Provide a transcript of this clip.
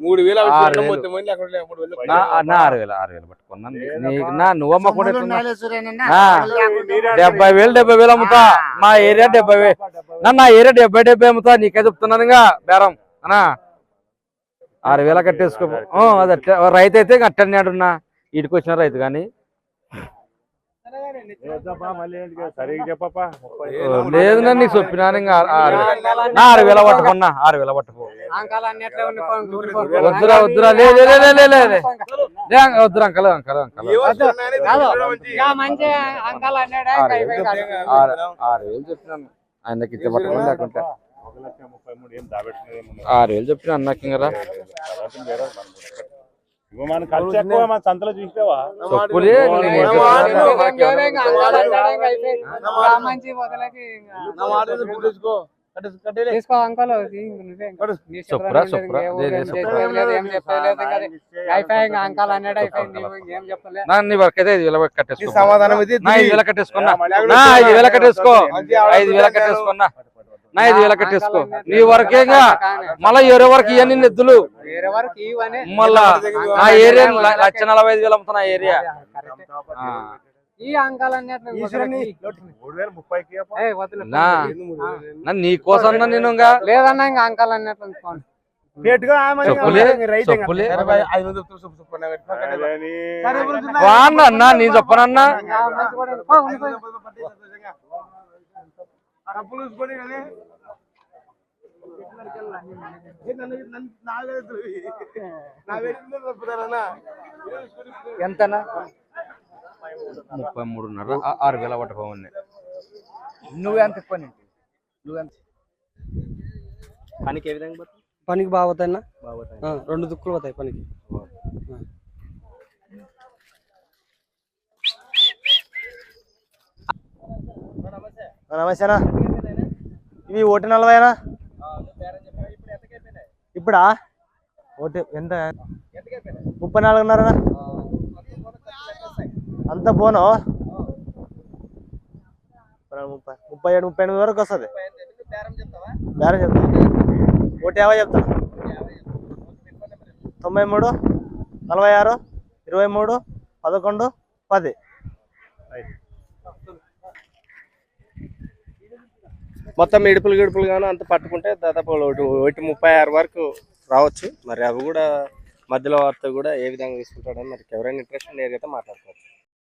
మూడు వేలు ఆరు వేలు. ఆరు వేలు నువ్వు అమ్మకుండా డెబ్బై వేలు డెబ్బై వేలు అమ్ముతా. మా ఏరియా డెబ్బై వేలు. నా నా ఏరియా డెబ్బై డెబ్బై అమ్ముతా. నీకే చెప్తున్నాను ఇంకా బేరం. అనా ఆరు వేల కట్టేసుకో. ఆ, అది. రైతు అయితే ఇంకా అట్టనే ఆడున్నా ఇటుకు వచ్చిన రైతు కానీ లేదు నా నీకు చెప్పినాను ఇంకా ఆరు- వేలు. పట్టుకున్నా ఆరు వేల పట్టుకో. వద్దురా వద్దురా లే లే లే, లే లే లే లే. లే అంక వద్దురా అంకల్ అంకల్ అంకల్ ఆరు వేలు చెప్పినాను ఆయనకి ఇచ్చే పట్టుకోండి లేకుంటే? ఆరు వేలు చెప్పిన అన్నకి ఇంకా రా. ఇగో మన ఖర్చు ఎక్కువ మన సంతలో చూసావా చెప్పులే నేను ఏం చెప్తున్నా? మంచి వదలకి నా మాట విను, ఇప్పుడు తీసుకో. కట్టేసి- కట్టేలే. తీసుకో. అంకలు నువ్వే నీ చెప్పురా, చెప్పలేదు, చెప్పురా. ఇంకేం లే, లే, ఏం చెప్పురా. చెప్పలేదు, ఏం చెప్పలేదు ఇంకా అది. అయిపోయి ఇంకా అంకాలు అన్నాడు అయిపోయి నీవు ఇంకేం చెప్పలే నా నీ వరకు అయితే ఐదు వేల కట్టేసుకో సమాధానం ఇది ఐదు వేల కట్టేసుకున్నా. మళ్ళీ నా ఐదు వేల కట్టేసుకో. ఐదు వేల కట్టేసుకున్నా. నా ఐదు వేల కట్టేసుకో. నీ వరకేగా మళ్ళా ఎవరి వరకు ఇవన్నీ ఇవనే మళ్ళా నా ఏరియా లక్ష నలభై ఐదు వేలు అమ్ముతున్నా ఏరియా. ఈ అంకాలు అన్నట్లు మూడు వేల ముప్పైకి ఇయ్యప్పా. వదిలే నా కోసం నేను ఇంకా లేదన్నా ఇంకా అంకాలు అన్నట్లు అన్నా నేను చెప్పనన్నా. డబ్బులు చూసుకొని కానీ ఏ నన్ను నన్ను నా వేలు నా వేలు తప్పుతారన్నా ఎంతనా? ముప్పై మూడున్నర. ఆరు వేల పట్టుకోమని నువ్వెంత పని నువ్వెంత పనికి ఏ విధంగా? పనికి బాగా ఆ, రెండు దుక్కులు పోతాయి పనికి. నమస్తేనా ఇవి ఒకటి నలభైనా? ఇప్పుడా? ఒకటి ఎంత? ముప్పై నాలుగున్నరనా? అంత పోను ముప్పై ముప్పై ఏడు ముప్పై ఎనిమిది వరకు వస్తుంది. బేరం చెప్తా ఒకటి యాభై చెప్తా. తొంభై మూడు నలభై ఆరు ఇరవై మూడు పదకొండు పది. మొత్తం ఇడుపులు గిడుపులు కానీ అంత పట్టుకుంటే దాదాపు ఒకటి ఒకటి ముప్పై ఆరు వరకు రావచ్చు. మరి అవి కూడా మధ్యలో వారితో కూడా ఏ విధంగా తీసుకుంటాడని మరి ఎవరైనా ఇంట్రెస్ట్ ఉండే అయితే మాట్లాడుకోవచ్చు.